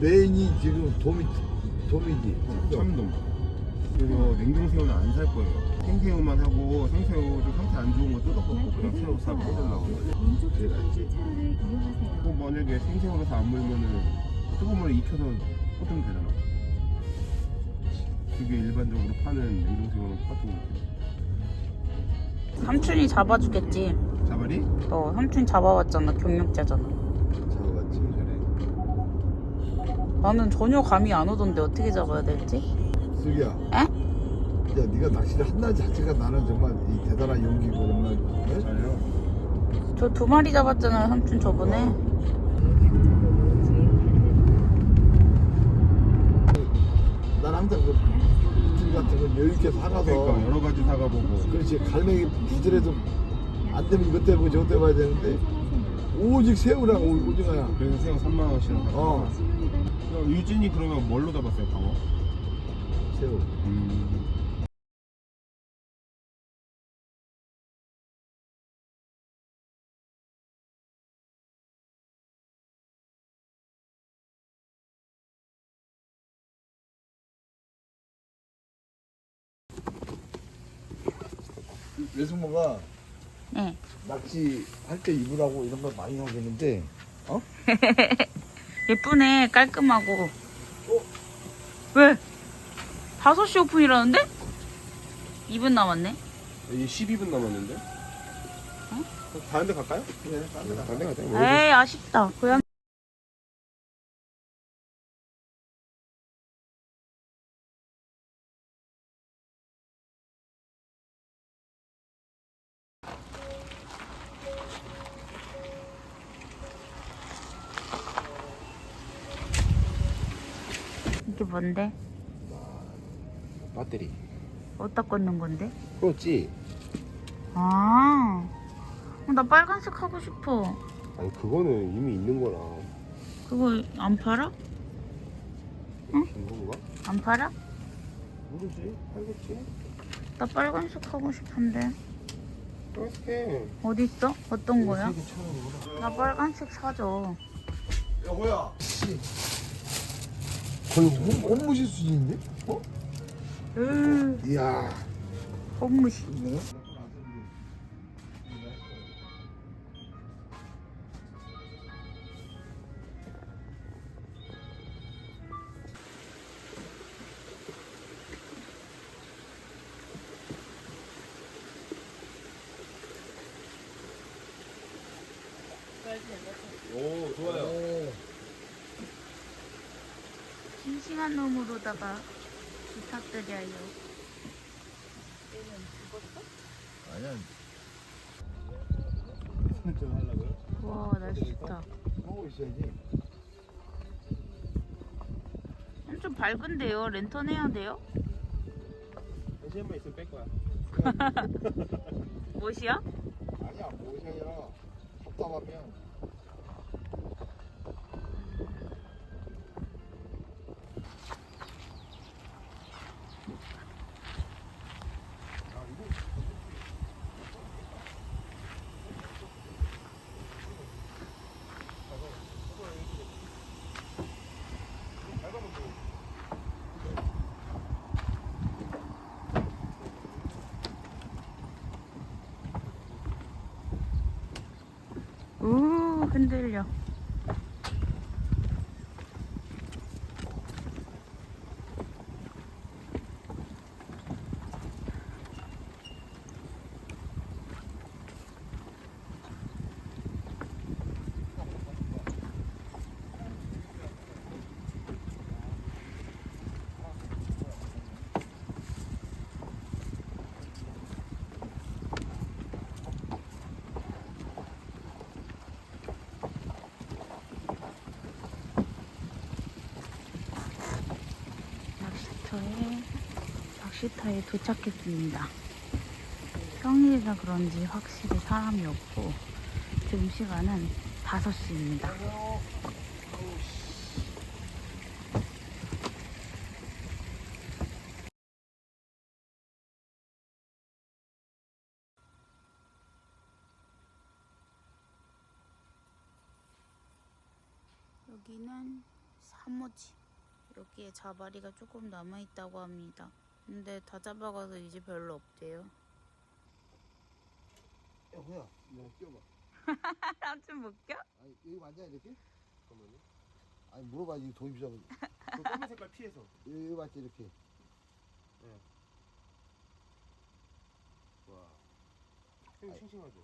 메인이 지금 도미 도미지. 참돔. 그래서 냉동새우는 안 살 거예요. 생새우만 하고 생새우 좀 상태 안 좋은 거 뜯어갖고 그냥 새우 싹 꽂으려고. 왼쪽 차로를 이용하세요. 또 만약에 생새우로 다안 물면은 뜨거운 물에 익혀서 꽂으면 되잖아. 그게 일반적으로 파는 냉동새우는 파도 삼촌이 잡아주겠지. 자발이? 너 삼촌 잡아왔잖아. 경력자잖아. 잡아봤지 전에. 나는 전혀 감이 안 오던데 어떻게 잡아야 될지? 슬기야. 에? 야 네가 낚시를 한다 자체가 나는 정말 이 대단한 용기고 정말. 네? 저 두 마리 잡았잖아요. 삼촌 저번에. 난 항상 그 이틀 같은 걸 여유 있게 사가서. 그러니까 여러 가지 사가보고. 그렇지 갈매기 부지라도 안 되면 이것 때문에 저것 때문에 봐야 되는데 오직 새우랑 오- 오징어야. 그래서 새우 3만 원씩이 어 유진이 그러면 뭘로 잡았어요, 방어? 새우. 음. 외숙모가 네. 낚시 할때 입으라고 이런 걸 많이 하겠는데 예쁘네. 깔끔하고. 어? 왜? 5시 오픈이라는데? 2분 남았네. 이제 12분 남았는데? 어? 다른 데 갈까요? 데나 다른 데 가자. 뭐 에이 아쉽다. 고양 이게 뭔데? 배터리. 어디다 꽂는 건데? 그렇지. 아, 어, 나 빨간색 하고 싶어. 아니 그거는 이미 있는 거라. 그거 안 팔아? 중국가? 안 팔아? 모르지. 알겠지. 나 빨간색 하고 싶은데. 그렇게. 어디 있어? 어떤 거야? 나 빨간색 사줘. 여보야 씨 거의 홈, 홈무실 수준인데? 어? 으, 이야 홈무시. 싱싱한 놈으로다가 부탁드려요. 아니야 좀 하려고요? 와, 날씨 좋다. 하고 있어야지 좀 밝은데요? 랜턴 해야 돼요? 시간만 있으면 뺄 거야. 무엇이야? 아니야 뭐이 아니라 답답하면 우 흔들려. 낚시터에 낚시터에 도착했습니다. 평일이라 그런지 확실히 사람이 없고 지금 시간은 5시입니다. 여기는 사모지. 여기에 자바리가 조금 남아있다고 합니다. 근데 다 잡아가서 이제 별로 없대요. 야 뭐야 이거 끼워봐 삼촌 못 껴? 아니 여기 맞냐 이렇게? 잠깐만요. 아니 물어봐 이거 돈이 비싸면 그 검은 색깔 피해서. 여기, 여기 맞지 이렇게 네. 와. 형 싱싱하죠?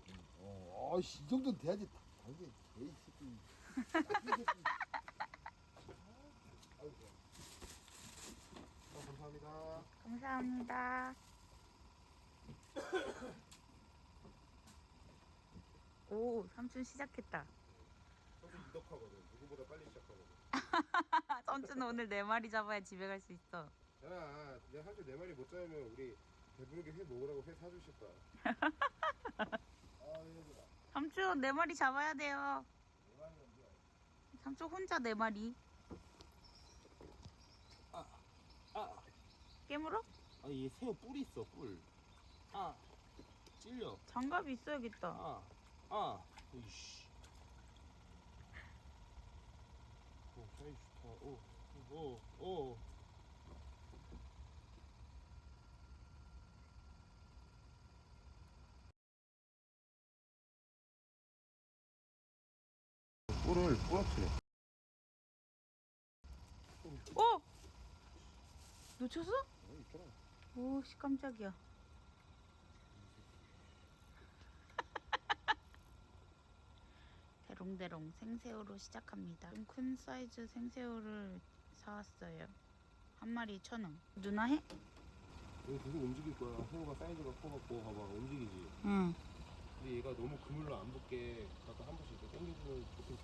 어 아이씨 이 정도는 돼야지 당연히 개이 새끼 나쁜 새끼. 아이고 어, 감사합니다. 오, 삼촌 시작했다. 저도 이덕하거든. 누구보다 빨리 시작하거든. 삼촌 오늘 네 마리 잡아야 집에 갈 수 있어. 야, 내가 사실 내 말이 못 잡으면 우리 배부르게 회 먹으라고 회 사주실 거야. 삼촌 네 마리 잡아야 돼요. 삼촌 혼자 네 마리. 깨물어? 아니 얘 새우 뿔이 있어 뿔. 아, 찔려. 장갑이 있어야겠다. 아, 아, 이씨. 오, 사이즈 좋다. 오, 오, 오. 뿔을 부러뜨려. 오! 놓쳤어? 어, 있더라. 오, 씨 깜짝이야. 대롱대롱 생새우로 시작합니다. 좀 큰 사이즈 생새우를 사왔어요. 한 마리 천 원. 누나 해? 얘 계속 움직일 거야. 새우가 사이즈가 커갖고 봐봐 움직이지. 응. 근데 얘가 너무 그물로 안 붙게 가끔 한 번씩 이렇게 당겨주면 좋긴.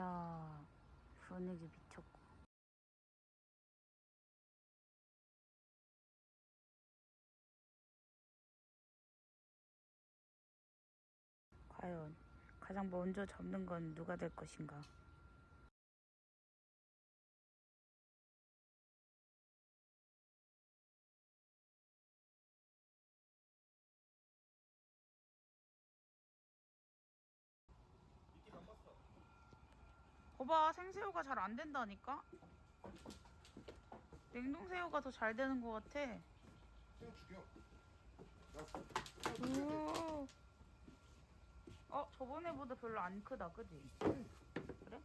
이야, 분위기 미쳤고. 과연 가장 먼저 잡는 건 누가 될 것인가? 거봐 생새우가 잘 안 된다니까? 냉동새우가 더 잘 되는 것 같아. 새우 죽여. 오. 어 저번에보다 별로 안 크다, 그지? 그래?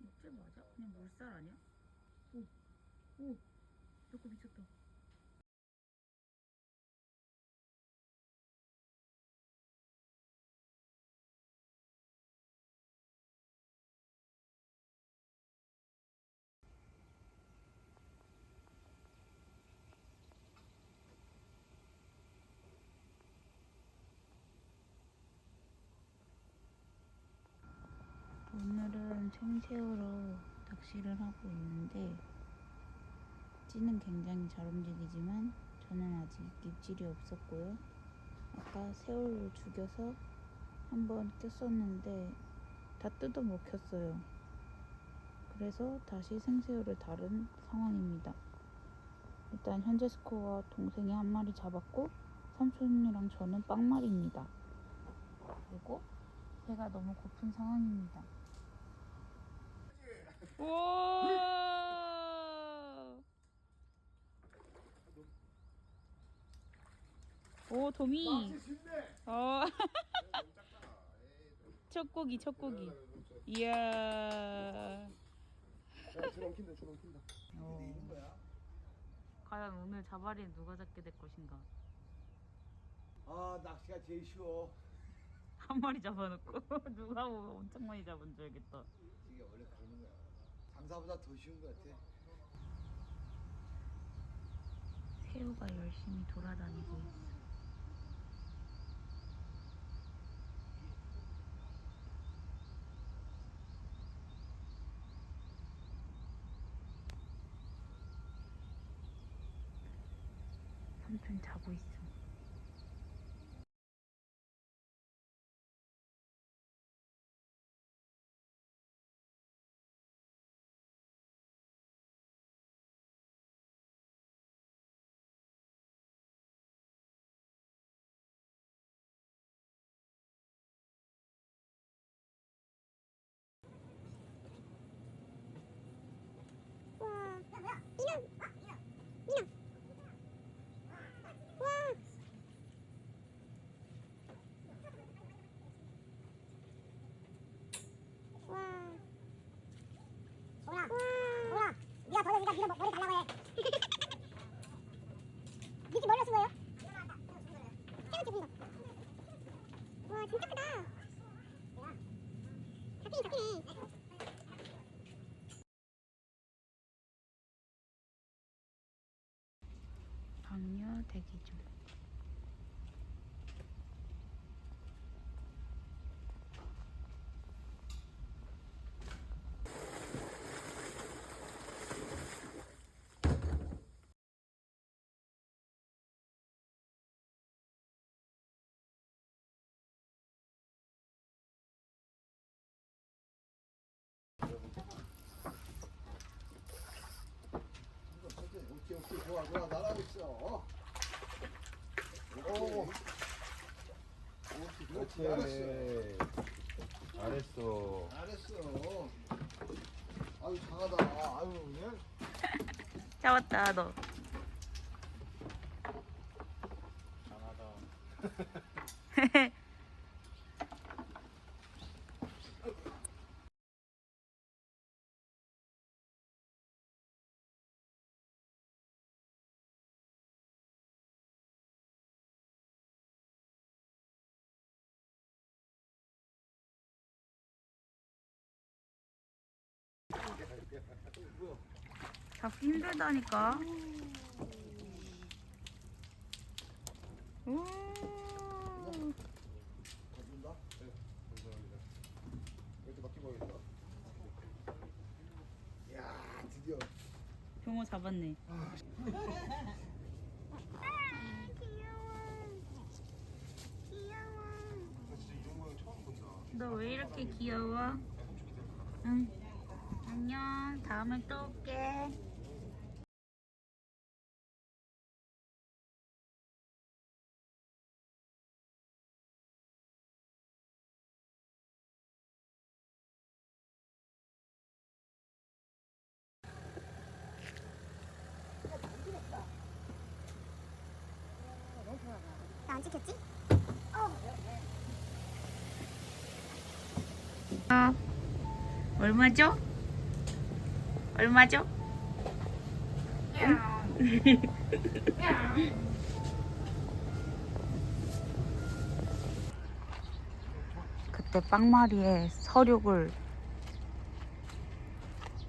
육질 맞아? 그냥 물살 아니야? 오, 오, 너거 미쳤다. 오늘은 생새우로 낚시를 하고 있는데 찌는 굉장히 잘 움직이지만 저는 아직 입질이 없었고요. 아까 새우를 죽여서 한번 꼈었는데 다 뜯어 먹혔어요. 그래서 다시 생새우를 다룬 상황입니다. 일단 현재 스코어 동생이 한 마리 잡았고 삼촌이랑 저는 빵말입니다. 그리고 배가 너무 고픈 상황입니다. 우와! 오, 도미. 어. 첫 고기, 첫 고기. 이야. 야, 주렁 킨다, 주렁 킨다. 어. 과연 오늘 자바리는 누가 잡게 될 것인가? 아 낚시가 제일 쉬워 한 마리 잡아놓고 누가 엄청 많이 잡은 줄 알겠다. 이게 원래 그러는 거야 장사보다 더 쉬운 거 같아 새우가 열심히 돌아다니고 있어. 삼촌 자고 있어. 방류 대기 중. 오케이 오케이 좋아 좋아 잘하고 있어. 오. 그렇지 잘했어. 잘했어. 잘했어. 아유 강하다. 아유 그냥. 잡았다 너. 잡기 힘들다니까. 오. 야 드디어. 병어 잡았네. 너왜 이렇게 귀여워? 응. 안녕. 다음에 또 올게. 아, 얼마죠? 얼마죠? 그때 빵마리에 서륙을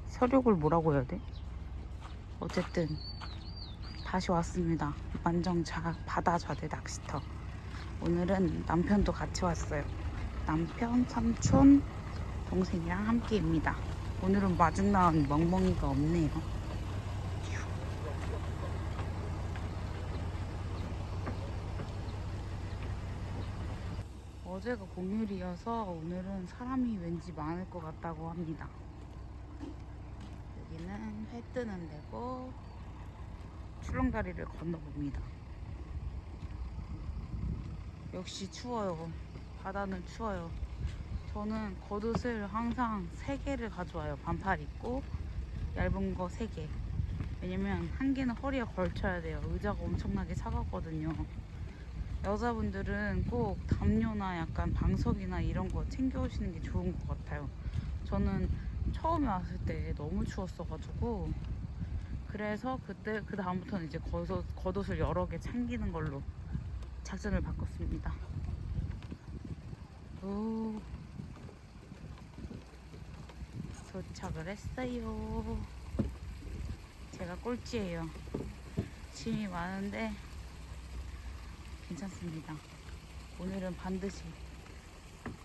서륙을 뭐라고 해야 돼? 어쨌든 다시 왔습니다. 만정 자 바다 좌대 낚시터. 오늘은 남편도 같이 왔어요. 남편, 삼촌, 동생이랑 함께입니다. 오늘은 마중 나온 멍멍이가 없네요. 어제가 공휴일이어서 오늘은 사람이 왠지 많을 것 같다고 합니다. 여기는 해 뜨는 데고 출렁다리를 건너봅니다. 역시 추워요. 바다는 추워요. 저는 겉옷을 항상 3개를 가져와요. 반팔 입고 얇은 거 3개. 왜냐면 한 개는 허리에 걸쳐야 돼요. 의자가 엄청나게 차갑거든요. 여자분들은 꼭 담요나 약간 방석이나 이런 거 챙겨 오시는 게 좋은 것 같아요. 저는 처음에 왔을 때 너무 추웠어가지고 그래서 그때 그 다음부터는 이제 겉옷, 겉옷을 여러 개 챙기는 걸로 작전을 바꿨습니다. 오, 도착을 했어요. 제가 꼴찌예요. 짐이 많은데 괜찮습니다. 오늘은 반드시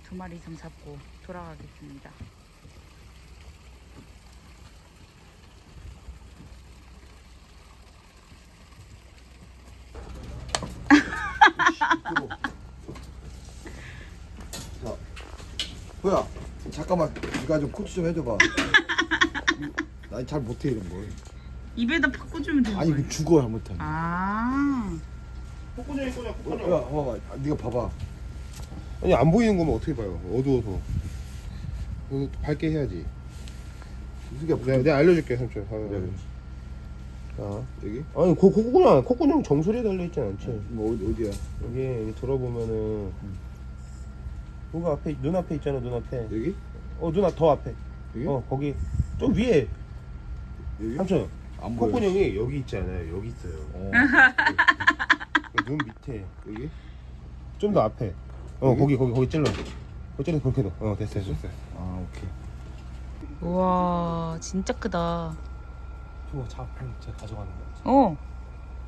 두 마리 이상 잡고 돌아가겠습니다. 뭐야? 잠깐만, 네가 좀 코치 좀 해줘봐. 난 잘 못해 이런 거. 입에다 팍 꽂으면 되는 아니 거예요? 그 죽어 잘못하면. 아, 코코넛 있거냐 어, 코코넛. 야, 봐봐. 아, 네가 봐봐. 아니 안 보이는 거면 어떻게 봐요? 어두워서. 그거 밝게 해야지. 이게 내가, 내가 알려줄게 삼촌. 봐봐. 네. 자, 여기? 아니 코 코코넛 코코넛 정수리에 달려 있진 않지. 뭐 어디 어디야? 여기 여기 들어보면은 여기 앞에 눈 앞에 있잖아 눈 앞에. 여기? 어눈앞더 앞에. 여기? 어 거기 좀 위에 여기? 삼촌. 안 보여. 코코넛이 여기 있잖아요. 여기 있어요. 어. 눈 밑에 여기? 좀 더 앞에. 어 여기? 거기 거기 거기 찔러. 거기 찔러 그렇게 넣어. 어 됐어 됐어 됐어. 아 이렇게 우와 진짜 크다. 저거 잡으면 제가 가져가는 거야 어.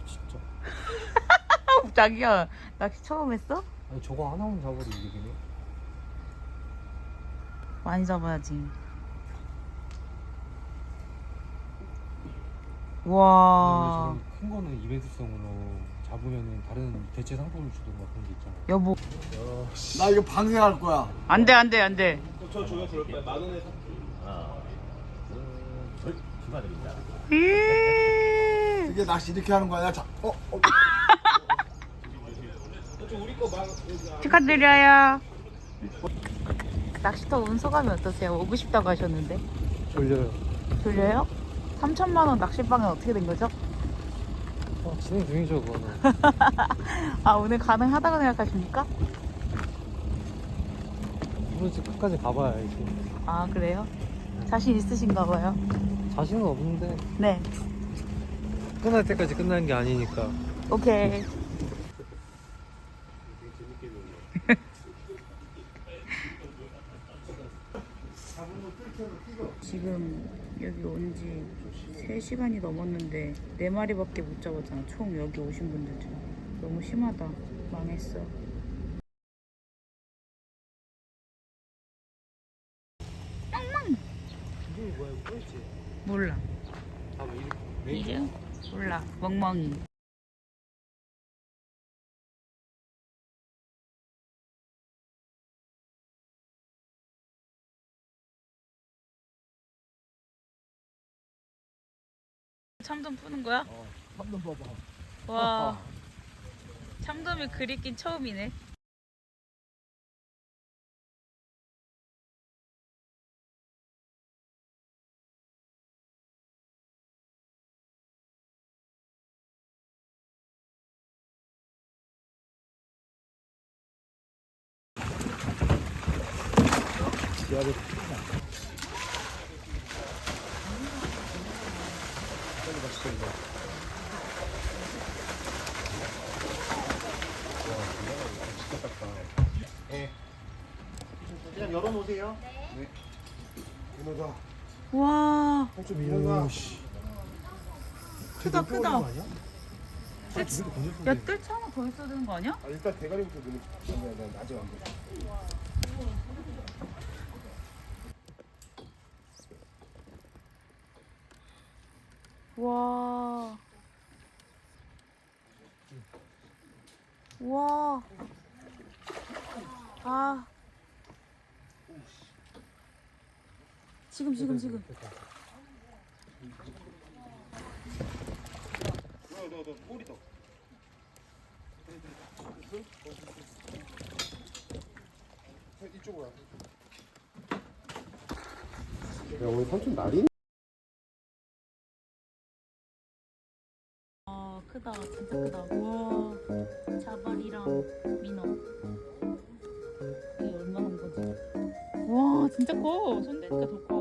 진짜 자기야 낚시 처음 했어? 아니 저거 하나만 잡아도 이기네 많이 잡아야지. 와. 큰 거는 이벤트성으로 잡으면은 다른 대체 상품을 주던가 그런 게 있잖아 여보. 나 이거 방생할 거야. 안 돼 안 돼 안돼. 이 이게 낚시 이렇게 하는 거야. 자, 어, 어. 축하드려요. 낚시터 운 소감이 어떠세요? 오고 싶다고 하셨는데 졸려요 졸려요? 3천만 원 낚시방은 어떻게 된 거죠? 어, 진행 중이죠 그거는 아 오늘 가능하다고 생각하십니까? 그렇지 끝까지 가봐야 알지 아 그래요? 자신 있으신가 봐요. 자신은 없는데 네, 끝날 때까지 끝나는 게 아니니까 오케이. 지금 여기 온 지 3시간이 넘었는데 4마리밖에 못 잡았잖아. 총 여기 오신 분들 중. 너무 심하다. 망했어. 이게 뭐야 이거 꼴찌 몰라. 아 이렇게 이제 몰라. 멍멍이. 참돔 푸는 거야? 한번 봐봐. 와. 참돔이 그립긴 처음이네. 그냥 열어놓으세요. 이거다. 와. 좀 이거다. 크다 크다. 아니야? 야 뜰채 하나 더 있어야 되는 거 아니야? 아, 일단 대가리부터 넣으면 난 아직 안 돼. 와. 와. 아. 지금 지금 지금. 너너너 꼬리 더. 이쪽으로 와. 야 오늘 삼촌 날이? 아 크다 진짜 크다. 와. 자발이랑 민어. 이게 얼마나 한 거지? 와 진짜 커. 손 대니까 더 커.